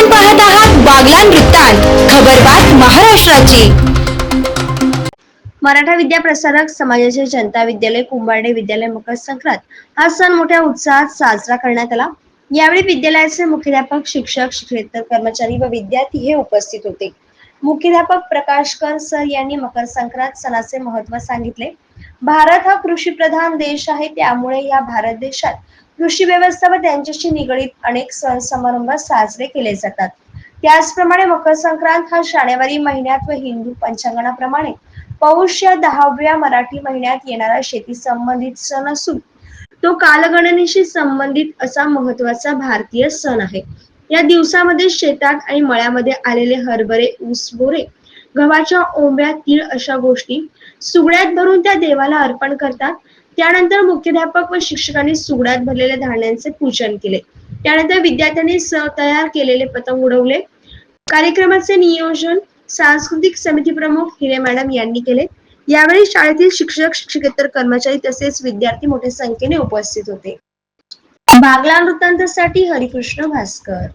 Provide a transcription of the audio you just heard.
आपण पाहत आहात बागलान वृत्तांत खबरबात महाराष्ट्राची. मराठा विद्या प्रसारक समाजाचे जनता विद्यालय कुंभारडे विद्यालय मकर संक्रांत हा सण मोठ्या उत्साहात साजरा करण्यात आला. यावेळी विद्यालयाचे मुख्याध्यापक शिक्षक शिक्षकेतर कर्मचारी व विद्यार्थी हे उपस्थित होते. मुख्याध्यापक प्रकाशकर सर यांनी मकर संक्रांत सणाचे महत्त्व सांगितले. भारत हा कृषी प्रधान देश आहे त्यामुळे या भारत देशात कृषी व्यवस्था व त्यांच्याशी निगडीत अनेक सण समारंभ साजरे केले जातात. त्याचप्रमाणे मकर संक्रांत हा जानेवारी महिन्यात व हिंदू पंचांगणाप्रमाणे पौष या दहाव्या मराठी महिन्यात येणारा शेती संबंधित सण असून तो कालगणनेशी संबंधित असा महत्त्वाचा भारतीय सण आहे. या दिवसामध्ये शेतात आणि मळ्यामध्ये आलेले हरभरे ऊस बोरे गव्हाच्या ओंब्या तीळ अशा गोष्टी सुगड्यात भरून त्या देवाला अर्पण करतात. त्यानंतर मुख्याध्यापक व शिक्षकांनी सुगडात भरलेल्या धान्यांचे पूजन केले. त्यानंतर विद्यार्थ्यांनी तयार केलेले पतंग उडवले. कार्यक्रमाचे नियोजन सांस्कृतिक समिती प्रमुख हिरे मॅडम यांनी केले. यावेळी शाळेतील शिक्षक शिक्षकेतर कर्मचारी तसेच विद्यार्थी मोठ्या संख्येने उपस्थित होते. बागला वृत्तांतासाठी हरिकृष्ण भास्कर.